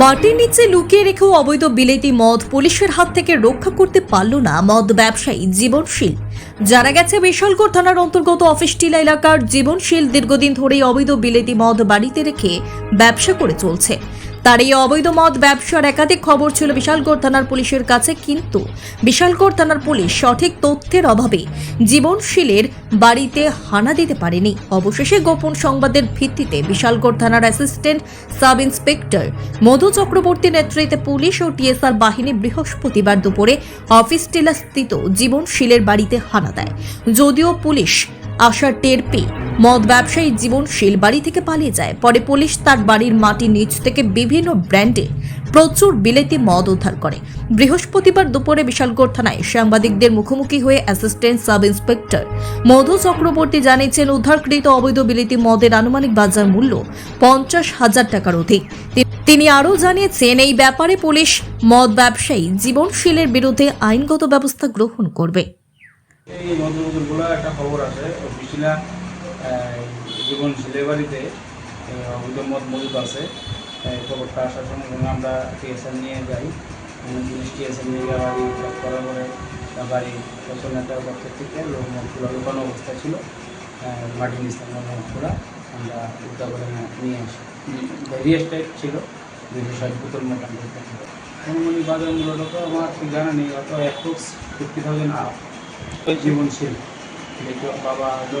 মাটির নিচে লুকিয়ে রেখেও অবৈধ বিলেতি মদ পুলিশের হাত থেকে রক্ষা করতে পারল না মদ ব্যবসায়ী জীবনশীল। জানা গেছে, বিশালগড় থানার অন্তর্গত অফিস টিলা এলাকার জীবনশীল দীর্ঘদিন ধরেই অবৈধ বিলেতি মদ বাড়িতে রেখে ব্যবসা করে চলছে। তার এই অবৈধ মদ ব্যবসার একাধিক খবর ছিল বিশালগড় থানার পুলিশের কাছে, কিন্তু বিশালগড় থানার পুলিশ সঠিক তথ্যের অভাবে জীবনশীলের বাড়িতে হানা দিতে পারেনি। অবশেষে গোপন সংবাদের ভিত্তিতে বিশালগড় থানার assistant sub inspector Madhu Chakraborty নেতৃত্বে পুলিশ ও টিএসআর বাহিনী বৃহস্পতিবার দুপুরে অফিস টেলা জীবনশীলের বাড়িতে হানা দেয়। যদিও পুলিশ আসার টের পেয়ে মদ ব্যবসায়ী জীবনশীল বাড়ি থেকে পালিয়ে যায়। পরে পুলিশ তার বাড়ির মাটির নিচ থেকে বিভিন্ন ব্র্যান্ডে প্রচুর বিলেতি মদ উদ্ধার করে। বৃহস্পতিবার দুপুরে বিশালগড় থানায় সাংবাদিকদের মুখোমুখি হয়ে assistant sub inspector Madhu Chakraborty জানিয়েছেন, উদ্ধারকৃত অবৈধ বিলেতি মদের আনুমানিক বাজার মূল্য পঞ্চাশ হাজার টাকার অধিক। তিনি আরও জানিয়েছেন, এই ব্যাপারে পুলিশ মদ ব্যবসায়ী জীবনশীলের বিরুদ্ধে আইনগত ব্যবস্থা গ্রহণ করবে। এই বলে একটা খবর আছে জীবন ছেলের বাড়িতে আহ, অবৈধ মদ মজুদ আছে। খবরটা আসার সঙ্গে আমরা টিএসএল নিয়ে যাই। পুলিশ টিএসএল নিয়ে যাওয়া করার পরে বাড়ি ফসল নেতার পক্ষ থেকে লোক মদগুলো লুকানো অবস্থা ছিল। মাটির নিস্তার মদগুলো আমরা করে নিয়ে- আসি। ভেরিয়াস টাইপ ছিল দুশো ষাট বোতল মোটামুটি অনুমানিক বাজার মূল্যটা তো আমার ঠিক জানা নেই অত অ্যাপ্রক্স ফিফটি থাউজেন্ড আপ জীবনশীল। বাবা হলো